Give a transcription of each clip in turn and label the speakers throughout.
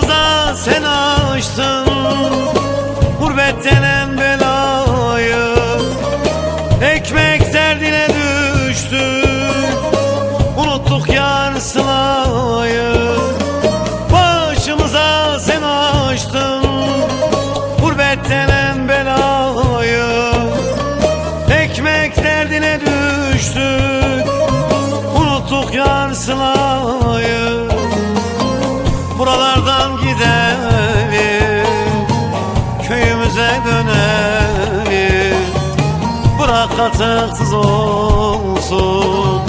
Speaker 1: başımıza sen açtın Gurbet denen belayı. Ekmek derdine düştük Unuttuk yar sılayı. Başımıza sen açtın Gurbet denen belayı. Ekmek derdine düştük Unuttuk yar sılayı. Buralardan gidelim Köyümüze dönelim. Bırak katıksız olsun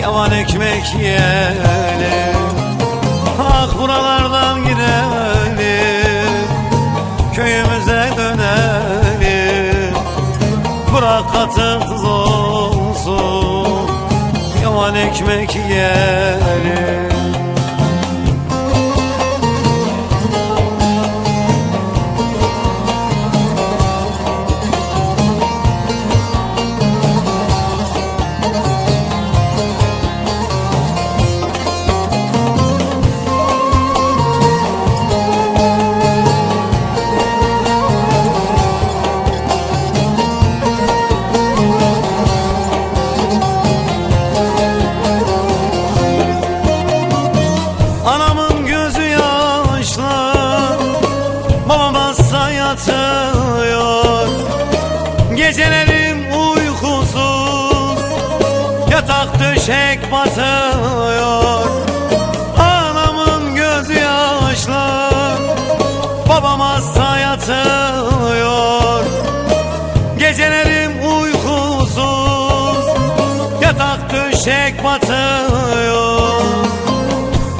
Speaker 1: Yavan ekmek yiyelim. Ah buralardan gidelim Köyümüze dönelim. Bırak katıksız olsun Yavan ekmek yiyelim Döşek batıyor Anamın gözü yaşlı Babam hasta yatıyor Gecelerim uykusuz Yatak döşek batıyor.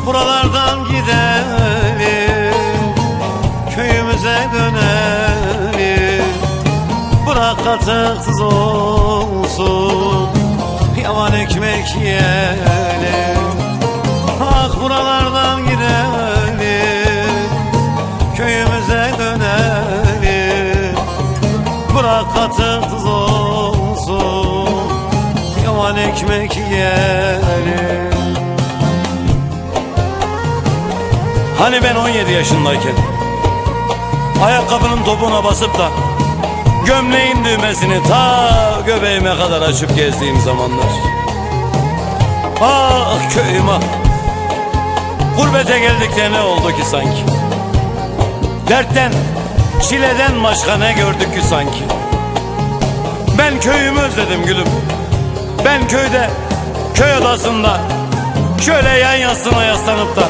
Speaker 1: Buralardan gidelim Köyümüze dönelim. Bırak katıksız olsun ekmek yiyelim Ah buralardan gidelim Köyümüze dönelim. Bırak katıksız olsun Yavan ekmek yiyelim. Hani ben 17 yaşındayken Ayakkabının topuna basıp da Gömleğin düğmesini ta göbeğime kadar açıp gezdiğim zamanlar Ah köyüm ah Gurbete geldik de ne oldu ki sanki? Dertten, çileden başka ne gördük ki sanki? Ben köyümü özledim gülüm. Ben köyde, köy odasında Şöyle yan yastığına yaslanıp da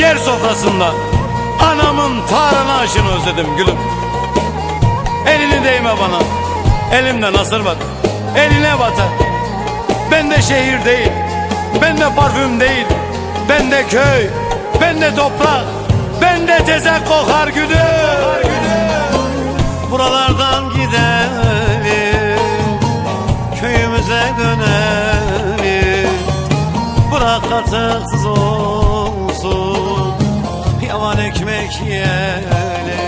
Speaker 1: Yer sofrasında Anamın tarhana aşını özledim gülüm. Elini değme bana. Elimde nasır bak Eline batar Ben de şehir değil Ben de parfüm değil Ben de köy Ben de toprak Ben de tezek kokar gülüm Buralardan gidelim Köyümüze dönelim. Bırak katıksız olsun Yavan ekmek yiyelim